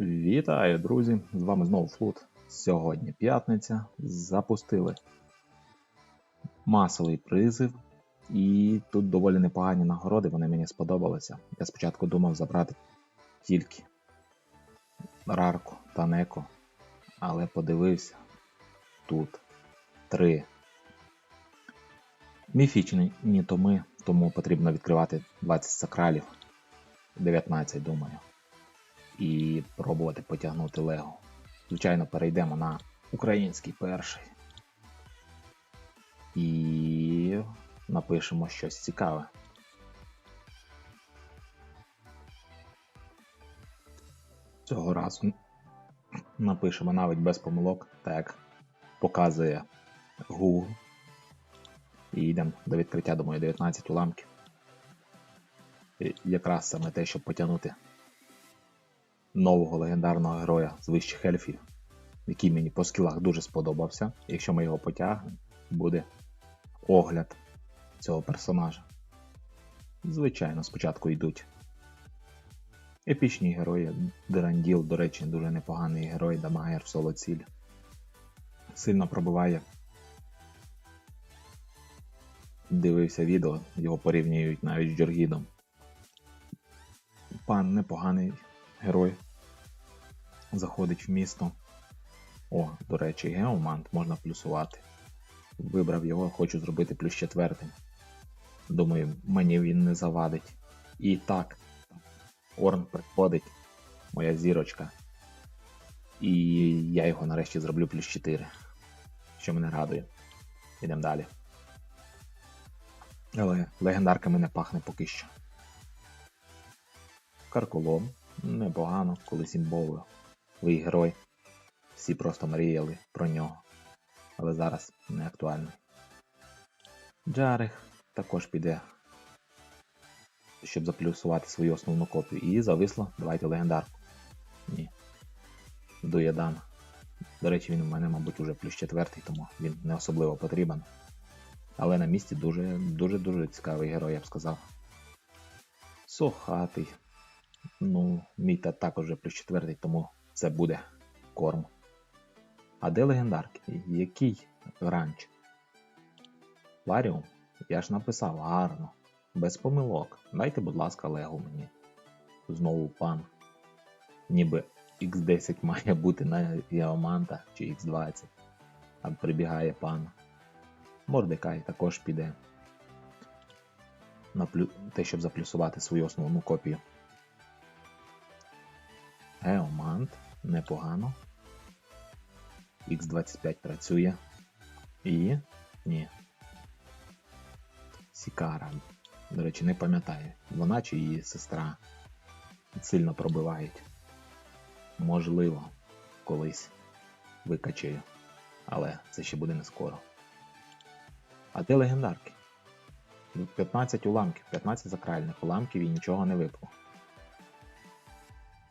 Вітаю, друзі! З вами знову Флут. Сьогодні п'ятниця. Запустили масовий призив, і тут доволі непогані нагороди, вони мені сподобалися. Я спочатку думав забрати тільки Рарку та Неко, але подивився тут три міфічні томи, тому потрібно відкривати 20 сакралів, 19, думаю і пробувати потягнути Лего. Звичайно, перейдемо на український перший. І напишемо щось цікаве. Цього разу напишемо навіть без помилок, так як показує Google. І йдемо до відкриття, думаю, 19 уламків. І якраз саме те, щоб потягнути нового легендарного героя з вищих ельфів, який мені по скілах дуже сподобався. Якщо ми його потягнемо, буде огляд цього персонажа. Звичайно, спочатку йдуть епічні герої. Деранділ, до речі, дуже непоганий герой, дамагер в соло ціль. Сильно пробиває. Дивився відео, його порівнюють навіть з Джоргідом. Пан непоганий герой заходить в місто. О, до речі, геомант можна плюсувати. Вибрав його, хочу зробити плюс четвертим. Думаю, мені він не завадить. І так, Орн приходить, моя зірочка. І я його нарешті зроблю плюс 4. Що мене радує. Ідемо далі. Але легендарками не пахне поки що. Карколом. Непогано, коли колись імбовий герой. Всі просто мріяли про нього. Але зараз не актуально. Джарих також піде, щоб заплюсувати свою основну копію. І зависло. Давайте легендарку. Ні. Дуєдан. До речі, він у мене, мабуть, уже плюс четвертий, тому він не особливо потрібен. Але на місці дуже-дуже цікавий герой, я б сказав. Сохатий. Ну, мій та також вже плюс четвертий, тому це буде корм. А де легендарки? Який гранч? Ларіум? Я ж написав гарно. Без помилок. Дайте, будь ласка, лего мені. Знову пан. Ніби X10 має бути на Геоманта чи X20. А прибігає пан. Мордекай також піде. На плю... те, щоб заплюсувати свою основну копію. Геомант непогано. Х25 працює. І. Ні. Сікара. До речі, не пам'ятаю. Вона чи її сестра сильно пробивають. Можливо, колись викачаю. Але це ще буде не скоро. А де легендарки? 15 уламків, 15 закральних уламків і нічого не випало.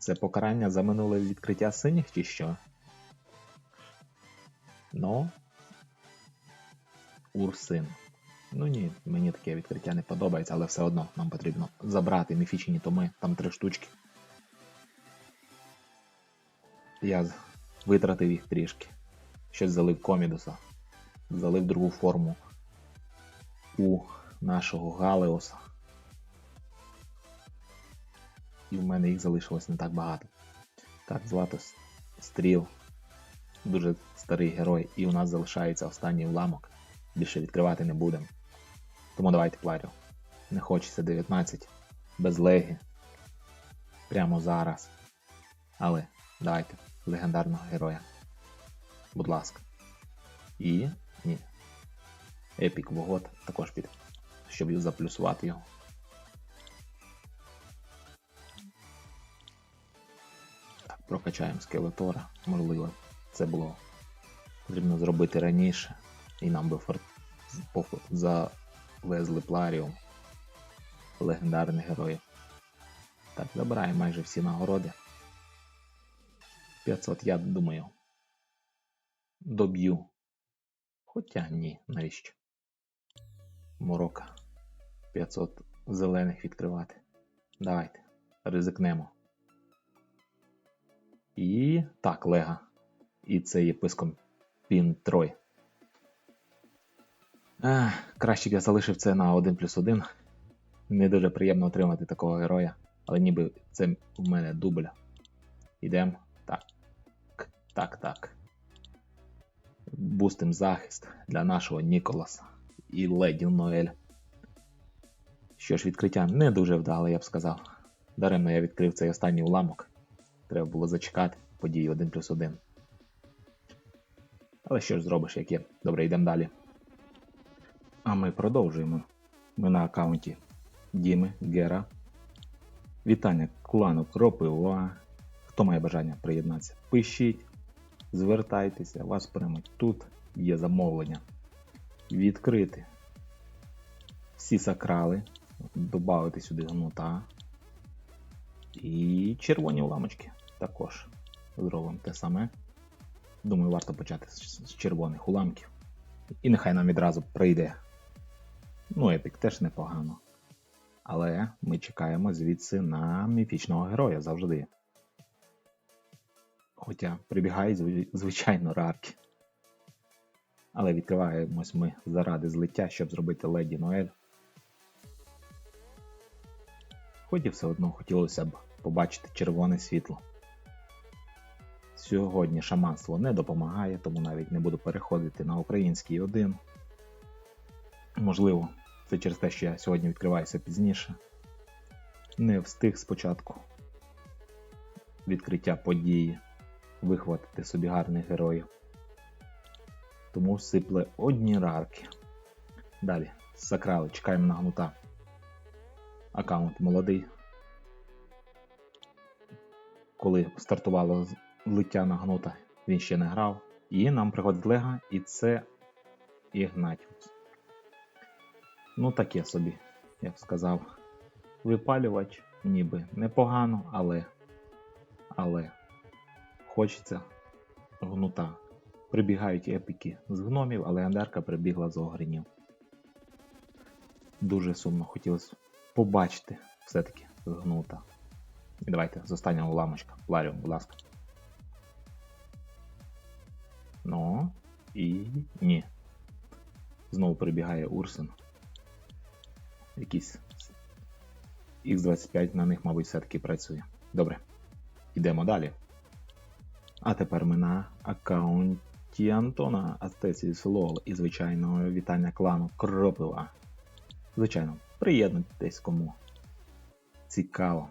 Це покарання за минуле відкриття синіх чи що? Ну. Урсин. Ну ні, мені таке відкриття не подобається, але все одно нам потрібно забрати міфічні томи, там три штучки. Я витратив їх трішки. Щось залив комідуса, залив другу форму у нашого Галеоса і в мене їх залишилось не так багато. Так, Злато Стріл, дуже старий герой, і у нас залишається останній уламок. Більше відкривати не будемо. Тому давайте пларю. Не хочеться 19 без легі. Прямо зараз. Але давайте легендарного героя. Будь ласка. І. Ні. Епік Вогот також піде, щоб заплюсувати його. Прокачаємо скелетора, можливо, це було потрібно зробити раніше, і нам би фор... завезли Пларіум легендарних героїв. Так, забираємо майже всі нагороди. 500, я думаю, доб'ю. Хоча ні, навіщо? Морока. 500 зелених відкривати. Давайте, ризикнемо. І так, Лега. І це єпископ Пін Трой. Краще б я залишив це на 1 плюс 1. Не дуже приємно отримати такого героя, але ніби це в мене дубль. Ідемо. Так. Так, так. Бустим захист для нашого Ніколаса і Леді Ноель. Що ж, відкриття не дуже вдале, я б сказав. Даремно я відкрив цей останній уламок. Треба було зачекати події 1 плюс 1. Але що ж зробиш, як є. Добре, йдемо далі. А ми продовжуємо. Ми на аккаунті Діми Гера. Вітання клану Кропива. Хто має бажання приєднатися? Пишіть, звертайтеся, вас приймуть. Тут є замовлення. Відкрити всі сакрали, додати сюди гнута. І червоні уламочки також зробимо те саме. Думаю, варто почати з червоних уламків. І нехай нам відразу прийде. Ну, епік теж непогано. Але ми чекаємо звідси на міфічного героя завжди. Хоча прибігають звичайно рарки. Але відкриваємось ми заради злиття, щоб зробити леді Ноель. Хоч і все одно хотілося б побачити червоне світло. Сьогодні шаманство не допомагає, тому навіть не буду переходити на український один. Можливо, це через те, що я сьогодні відкриваюся пізніше. Не встиг спочатку відкриття події вихватити собі гарних героїв. Тому сипле одні рарки. Далі, закрали, чекаємо на гнута. Аккаунт молодий. Коли стартувало лиття на гнута, він ще не грав. І нам приходить Лега, і це Ігнатіус. Ну, таке собі, я б сказав. Випалювач ніби непогано, але. Але хочеться гнута. Прибігають епіки з гномів, а легендарка прибігла з огринів. Дуже сумно хотілося побачити все-таки гнута. І давайте з останнього ламочка. Ларіум, будь ласка. І ні. Знову прибігає Урсен. Якийсь X25 на них, мабуть, все-таки працює. Добре. Йдемо далі. А тепер ми на аккаунті Антона Астесіс Лол і звичайно вітання клану Кропива. Звичайно, приєднуйтесь кому. Цікаво.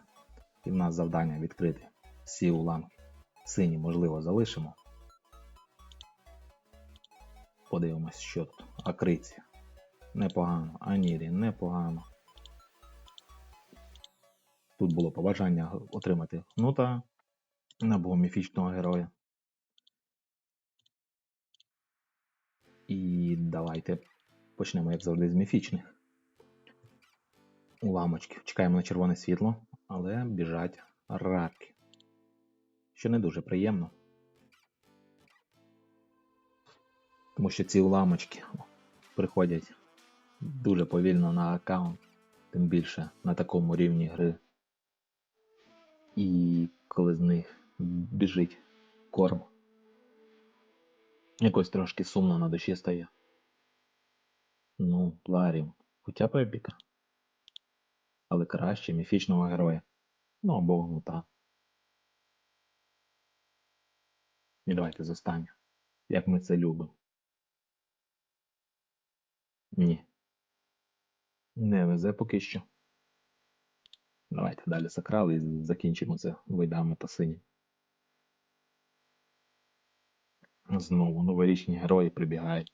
І в нас завдання відкрити всі уламки. Сині, можливо, залишимо. Подивимось, що тут. Акриці. Непогано. Анірі, непогано. Тут було побажання отримати гнута або міфічного героя. І давайте почнемо, як завжди, з міфічних. Уламочків. Чекаємо на червоне світло, але біжать рарки. Що не дуже приємно. Тому що ці уламочки приходять дуже повільно на аккаунт, тим більше на такому рівні гри. І коли з них біжить корм. Якось трошки сумно на душі стає. Ну, Ларім, хоча б епіка. Але краще міфічного героя. Ну або гнута. І давайте з останнього. Як ми це любимо. Ні. Не везе поки що. Давайте далі закрали і закінчимо це видами та сині. Знову новорічні герої прибігають,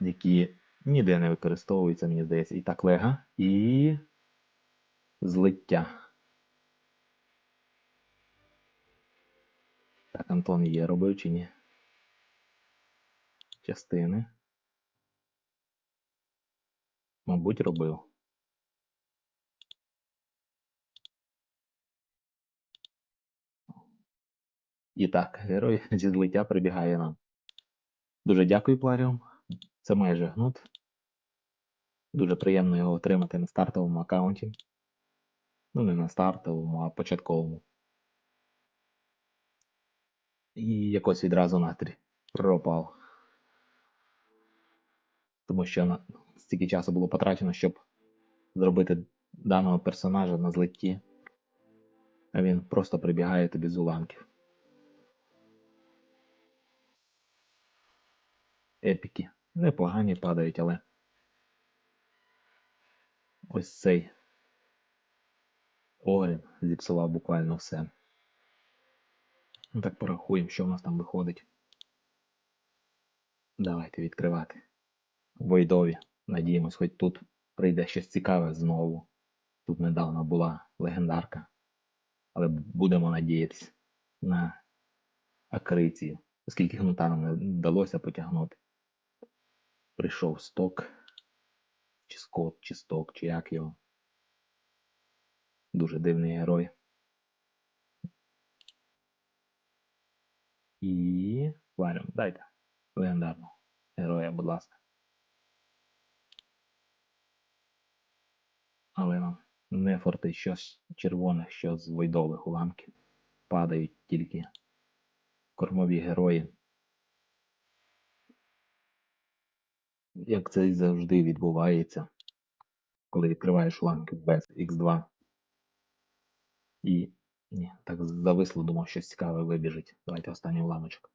які ніде не використовуються, мені здається. І так лега, і злиття. Так, Антон є робив чи ні? Частини. Мабуть, робив. І так, герой зі злиття прибігає нам. Дуже дякую, Пларіум. Це майже гнут. Дуже приємно його отримати на стартовому аккаунті. Ну, не на стартовому, а початковому. І якось відразу настрій пропав. Тому що на... стільки часу було потрачено, щоб зробити даного персонажа на злетті. А він просто прибігає тобі з уламків. Епіки. Непогані падають, але ось цей Огрін зіпсував буквально все. Ну так порахуємо, що в нас там виходить. Давайте відкривати. Войдові. Надіємось, хоч тут прийде щось цікаве знову. Тут недавно була легендарка. Але будемо надіятися на акрицію. Оскільки гнута не вдалося потягнути. Прийшов сток. Чи скот, чи сток, чи як його. Дуже дивний герой. І варимо. Дайте легендарного героя, будь ласка. Але нам не форти що з червоних, що з войдових уламків. Падають тільки кормові герої. Як це і завжди відбувається, коли відкриваєш уламки без X2. І ні, так зависло, думав, щось цікаве вибіжить. Давайте останній уламочок.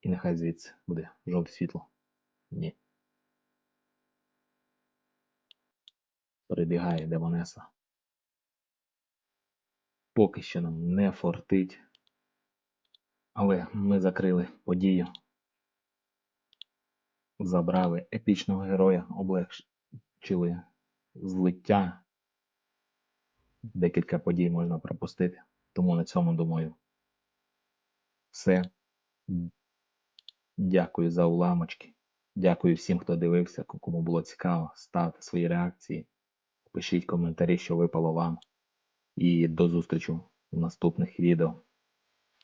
І нехай звідси буде жовте світло. Ні. Прибігає Демонеса. Поки що нам не фортить. Але ми закрили подію. Забрали епічного героя, облегчили злиття. Декілька подій можна пропустити. Тому на цьому думаю. Все. Дякую за уламочки. Дякую всім, хто дивився, кому було цікаво. Ставте свої реакції, пишіть коментарі, що випало вам. І до зустрічі в наступних відео.